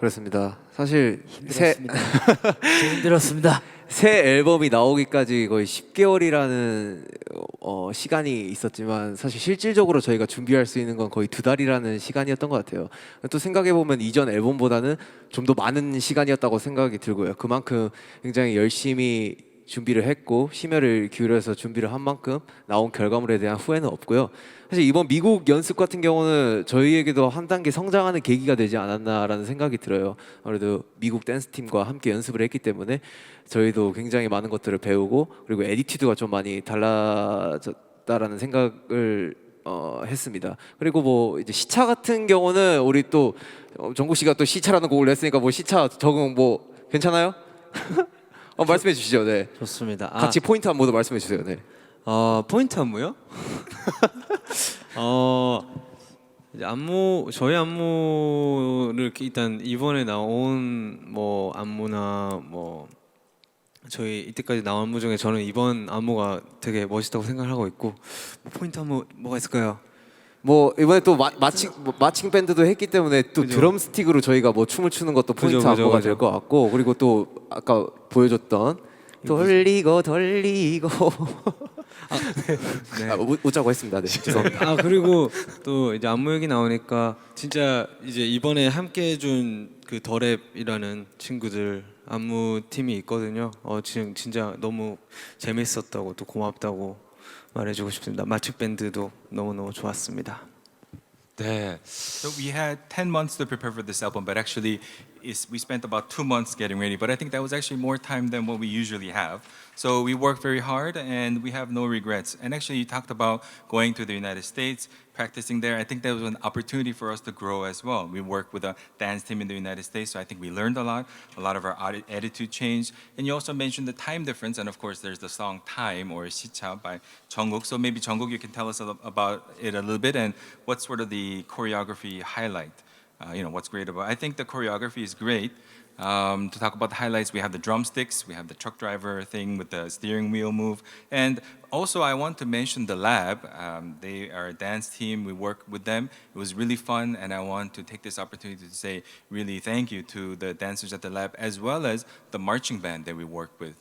그렇습니다. 사실 새, 힘들었습니다. 힘들었습니다. 새 앨범이 나오기까지 거의 10개월이라는 어, 시간이 있었지만 사실 실질적으로 저희가 준비할 수 있는 건 거의 두 달이라는 시간이었던 것 같아요. 또 생각해 보면 이전 앨범보다는 좀 더 많은 시간이었다고 생각이 들고요. 그만큼 굉장히 열심히 준비를 했고 심혈을 기울여서 준비를 한 만큼 나온 결과물에 대한 후회는 없고요. 사실 이번 미국 연습 같은 경우는 저희에게도 한 단계 성장하는 계기가 되지 않았나라는 생각이 들어요. 아무래도 미국 댄스 팀과 함께 연습을 했기 때문에 저희도 굉장히 많은 것들을 배우고 그리고 에디튜드가 좀 많이 달라졌다라는 생각을 어, 했습니다. 그리고 뭐 이제 시차 같은 경우는 우리 또 어, 정국 씨가 또 시차라는 곡을 냈으니까 뭐 시차 적응 뭐 괜찮아요? 어, 말씀해 주시죠. 네. 좋습니다. 아, 같이 포인트 한 번도 말씀해 주세요. 네. 어 포인트 안무요? 어 이제 안무 저희 안무를 이렇게 일단 이번에 나온 뭐 안무나 뭐 저희 이때까지 나온 안무 중에 저는 이번 안무가 되게 멋있다고 생각을 하고 있고 뭐 포인트 안무 뭐가 있을까요? 뭐 이번에 또 마, 마칭 뭐 마칭 밴드도 했기 때문에 또 그죠. 드럼 스틱으로 저희가 뭐 춤을 추는 것도 포인트 그죠, 그죠, 안무가 그죠. 될 것 같고 그리고 또 아까 보여줬던 돌리고 돌리고 네. 아, 웃, 웃자고 했습니다. 네. 죄송합니다. 아 그리고 또 이제 안무 얘기 나오니까 진짜 이제 이번에 함께 해준 그 더랩이라는 친구들 안무 팀이 있거든요. 어 지금 진짜 너무 재밌었다고 또 고맙다고 말해주고 싶습니다. 마축 밴드도 너무 너무 좋았습니다. 네. So we had 10 months to prepare for this album, but actually is we spent about two months getting ready. But I think that was actually more time than what we usually have. So we worked very hard and we have no regrets. And actually you talked about going to the United States, practicing there. I think that was an opportunity for us to grow as well. We worked with a dance team in the United States, so I think we learned a lot. A lot of our attitude changed. And you also mentioned the time difference, and of course there's the song Time or Sicha by Jungkook. So maybe Jungkook, you can tell us about it a little bit and what sort of the choreography highlight. Uh, you know what's great about. I think the choreography is great. Um, to talk about the highlights, we have the drumsticks, we have the truck driver thing with the steering wheel move, and also I want to mention the lab. Um, they are a dance team. We work with them. It was really fun, and I want to take this opportunity to say really thank you to the dancers at the lab as well as the marching band that we work with.